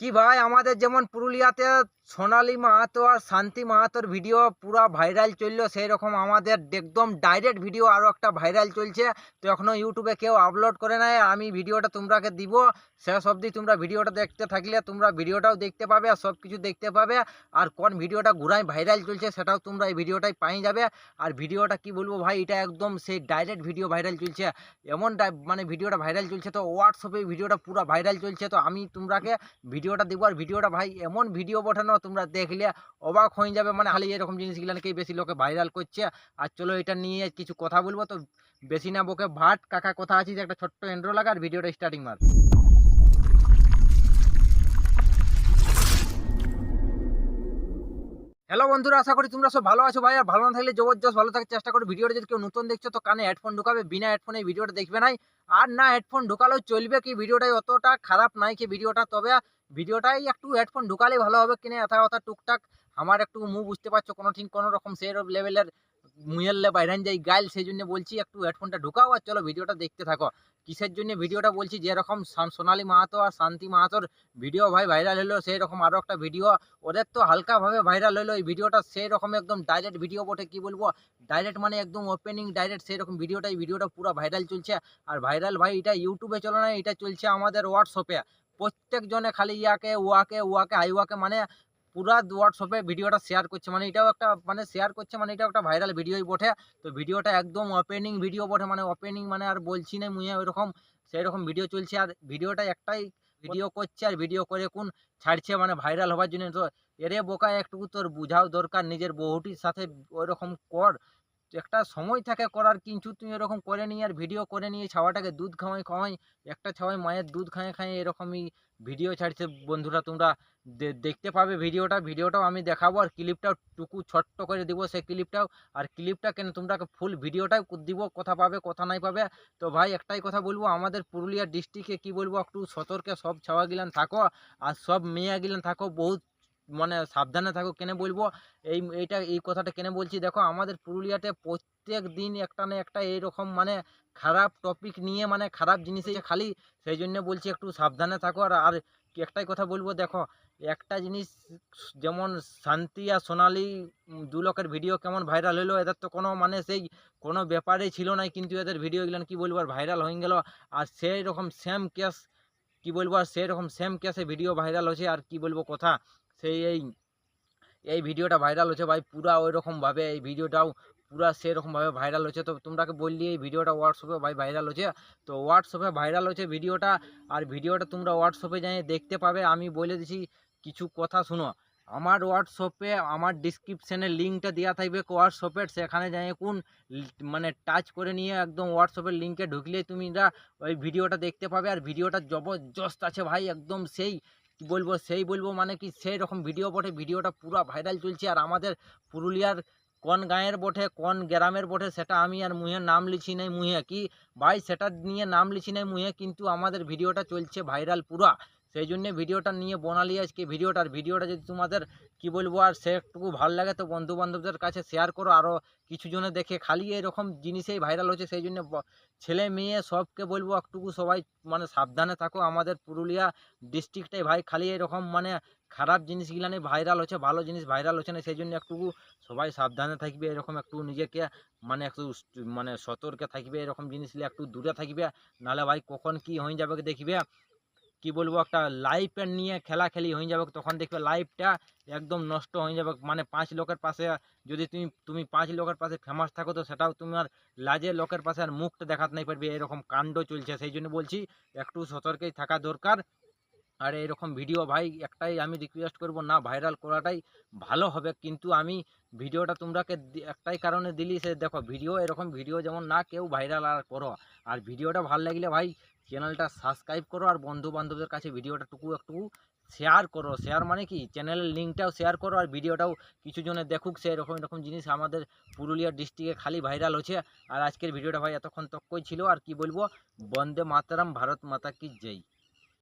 কি ভাই আমাদের যেমন পুরুলিয়াতে সোনালী মাহাতো আর শান্তি মাহাতোর ভিডিও পুরা ভাইরাল চলল সেই রকম আমাদের একদম ডাইরেক্ট ভিডিও আরও একটা ভাইরাল চলছে। তো এখনও ইউটিউবে কেউ আপলোড করে নাই, আমি ভিডিওটা তোমরাকে দিব। শেষ অবধি তোমরা ভিডিওটা দেখতে থাকলে তোমরা ভিডিওটাও দেখতে পাবে আর সব কিছু দেখতে পাবে। আর কোন ভিডিওটা ঘুরাই ভাইরাল চলছে সেটাও তোমরা এই ভিডিওটাই পাই যাবে। আর ভিডিওটা কি বলব ভাই, এটা একদম সেই ডাইরেক্ট ভিডিও ভাইরাল চলছে। এমন মানে ভিডিওটা ভাইরাল চলছে, তো হোয়াটসঅ্যাপে ভিডিওটা পুরো ভাইরাল চলছে। তো আমি তোমরাকে ভিডিওটা দেবো। আর ভিডিওটা ভাই, এমন ভিডিও পাঠানো তোমরা দেখলে অবাক হয়ে যাবে। মানে খালি এরকম জিনিসগুলোকেই বেশি লোকে ভাইরাল করছে। আর চলো এটা নিয়ে কিছু কথা বলব। তো বেশি না বকে ভাট। কাকা কথা আছিস? একটা ছোট্ট এন্ড্রো লাগার। ভিডিওটা স্টার্টিং মার। হ্যালো বন্ধুরা, আশা করি তোমরা সব ভালো আছো ভাই। আর ভালো না থাকলে জবরদস্ত ভালো থাকার চেষ্টা করো। ভিডিওটা যদি কেউ নতুন দেখছ, তো কানে হেডফোন ঢুকাবে, বিনা হেডফোনে ভিডিওটা দেখবে নাই। আর না হেডফোন ঢুকালেও চলবে কি? ভিডিওটাই অতটা খারাপ নাই কি ভিডিওটা, তবে ভিডিওটাই একটু হেডফোন ঢুকালেই ভালো হবে কিনা এথা কথা টুকটাক। আমার একটু মুখ বুঝতে পারছ, কোনো ঠিক কোনো রকম সেই লেভেলের মুয়েল্লে বাইরান যাই, গাইল সেই জন্য বলছি, একটু হেডফোনটা ঢুকাও আর চলো ভিডিওটা দেখতে থাকো। কিসের জন্য ভিডিওটা বলছি? যেরকম সোনালী মাহাতো আর শান্তি মাহাতোর ভিডিও ভাই ভাইরাল হলো সেই রকম আরও একটা ভিডিও। ওদের তো হালকাভাবে ভাইরাল হলো, এই ভিডিওটা সেই রকম একদম ডাইরেক্ট ভিডিও বটে, কি বলব? ডাইরেক্ট মানে একদম ওপেনিং ডাইরেক্ট সেই রকম ভিডিওটা, এই ভিডিওটা পুরো ভাইরাল চলছে। আর ভাইরাল ভাই, এটা ইউটিউবে চলে না, এটা চলছে আমাদের হোয়াটসঅ্যাপে প্রত্যেকজনে খালি ইয়াকে ওয়াকে ওয়াকে আইওয়াকে মানে পুরা হোয়াটসঅ্যাপে ভিডিওটা শেয়ার করছে। মানে এটাও একটা মানে শেয়ার করছে মানে এটাও একটা ভাইরাল ভিডিওই বটে। তো ভিডিওটা একদম ওপেনিং ভিডিও বটে। মানে ওপেনিং মানে আর বলছি না মুয়ে ওইরকম সেই রকম ভিডিও চলছে। আর ভিডিওটা একটাই ভিডিও করছে আর ভিডিও করে কোন ছাড়ছে মানে ভাইরাল হবার জন্য। তো এরে বোকা একটু তোর বুঝাও দরকার। নিজের বহুটির সাথে ওইরকম কর। একটা সময় থাকে করার, কিন্তু তুমি এরকম করে নিয়ে আর ভিডিও করে নিয়ে ছাওয়াটাকে দুধ খাওয়াই খাওয়াই, একটা ছাওয়াই মায়ের দুধ খাইয়ে খাইয়ে এরকমই ভিডিও ছাড়ছে। বন্ধুরা, তোমরা দেখতে পাবে ভিডিওটা ভিডিওটাও আমি দেখাবো আর ক্লিপটাও টুকু ছোট্ট করে দিব সেই ক্লিপটাও আর ক্লিপটা কেন তোমরা ফুল ভিডিওটাও দিব, কথা পাবে, কথা নাই পাবে। তো ভাই, একটাই কথা বলব, আমাদের পুরুলিয়া ডিস্ট্রিক্টে কি বলব, একটু সতর্কে সব ছাওয়া গিলান থাকো, আর সব মেয়ে গিলান থাকো, বহুত মানে সাবধানে থাকো। কেন বলব? এই, এইটা, এই কথাটা কেন বলছি? দেখো, আমাদের পুরুলিয়াতে প্রত্যেক দিন একটা না একটা এইরকম মানে খারাপ টপিক নিয়ে মানে খারাপ জিনিসে খালি সেই জন্য বলছি একটু সাবধানে থাকো। আর আর একটাই কথা বলব, দেখো, একটা জিনিস যেমন শান্তি আর সোনালি দু লোকের ভিডিও কেমন ভাইরাল হলো, এদের তো কোনো মানে সেই কোনো ব্যাপারেই ছিল না, কিন্তু এদের ভিডিও গুলো কি বলব, আর ভাইরাল হয়ে গেল। আর সেই রকম সেম কেস কি বলব, আর সেই রকম সেম কেসে ভিডিও ভাইরাল হচ্ছে আর কি বলব কথা? সেই এই এই ভিডিওটা ভাইরাল হচ্ছে ভাই, পুরা ওই রকমভাবে এই ভিডিওটাও পুরা সেরকমভাবে ভাইরাল হচ্ছে তো তোমরাকে বললি এই ভিডিওটা হোয়াটসঅ্যাপে ভাই ভাইরাল হচ্ছে তো হোয়াটসঅ্যাপে ভাইরাল হচ্ছে ভিডিওটা, আর ভিডিওটা তোমরা হোয়াটসঅ্যাপে যাই দেখতে পাবে, আমি বলে দিছি কিছু কথা শুনো। আমার হোয়াটসঅ্যাপে আমার ডিসক্রিপশানে লিঙ্কটা দেওয়া থাকবে হোয়াটসঅ্যাপের সেখানে যাই কোন মানে টাচ করে নিয়ে একদম হোয়াটসঅ্যাপের লিঙ্কে ঢুকলে তুমি না ওই ভিডিওটা দেখতে পাবে। আর ভিডিওটা জবরদস্ত আছে ভাই, একদম সেই বলব, সেই বলব মানে কি, সেই রকম ভিডিও বটে। ভিডিওটা পুরো ভাইরাল চলছে আর আমাদের পুরুলিয়ার কোন গাঁয়ের বটে, কোন গ্রামের বটে, সেটা আমি আর মুহে নাম লিখি নাই, মুহে কি? ভাই, সেটা নিয়ে নাম লিখি নাই, মুহে, কিন্তু আমাদের ভিডিওটা চলছে ভাইরাল পুরা। সেই জন্য ভিডিওটা নিয়ে বনালি আজকে ভিডিওটা। আর ভিডিওটা যদি তোমাদের, কি বলব, আর সে একটু ভালো লাগে তো বন্ধু বান্ধবদের কাছে শেয়ার করো। আরও কিছু জনে দেখে খালি এরকম জিনিসেই ভাইরাল হচ্ছে, সেই জন্য ছেলে মেয়ে সবকে বলব একটুকু সবাই মানে সাবধানে থাকো। আমাদের পুরুলিয়া ডিস্ট্রিক্টে ভাই খালি এরকম মানে খারাপ জিনিসগুলা নিয়ে ভাইরাল হচ্ছে, ভালো জিনিস ভাইরাল হচ্ছে না, সেই জন্য একটুকু সবাই সাবধানে থাকবে, এরকম একটু নিজেকে মানে একটু মানে সতর্কে থাকবে, এরকম জিনিসগুলো একটু দূরে থাকবে। নাহলে ভাই কখন কি হয়ে যাবে দেখবে। কি বলব? একটা লাইফের নিয়ে খেলা খেলি হয়ে যাবে, তখন দেখবে লাইফটা একদম নষ্ট হয়ে যাবে। মানে পাঁচ লোকের পাশে যদি তুমি তুমি পাঁচ লোকের পাশে ফেমাস থাকো, তো সেটাও তুমি আর লাজে লোকের পাশে আর মুখটা দেখাতে নাই পারবে। এরকম কাণ্ড চলছে। সেই জন্য বলছি, একটু সতর্কেই থাকা দরকার। আর এরকম ভিডিও ভাই একটাই আমি রিকোয়েস্ট করব, না ভাইরাল করাটাই ভালো হবে। কিন্তু আমি ভিডিওটা তোমরাকে একটাই কারণে দিলি সে, দেখো ভিডিও এরকম ভিডিও যেমন না কেউ ভাইরাল আর করো। আর ভিডিওটা ভালো লাগলে ভাই চ্যানেলটা সাবস্ক্রাইব করো আর বন্ধু বান্ধবদের কাছে ভিডিওটা টুকু একটু শেয়ার করো। শেয়ার মানে কি? চ্যানেলের লিঙ্কটাও শেয়ার করো আর ভিডিওটাও কিছু জনে দেখুক, সে এরকম এরকম জিনিস আমাদের পুরুলিয়া ডিস্ট্রিক্টে খালি ভাইরাল হচ্ছে। আর আজকের ভিডিওটা ভাই এতক্ষণ তক্কই ছিল। আর কি বলব? বন্দে মাতারাম, ভারত মাতা কি জয়।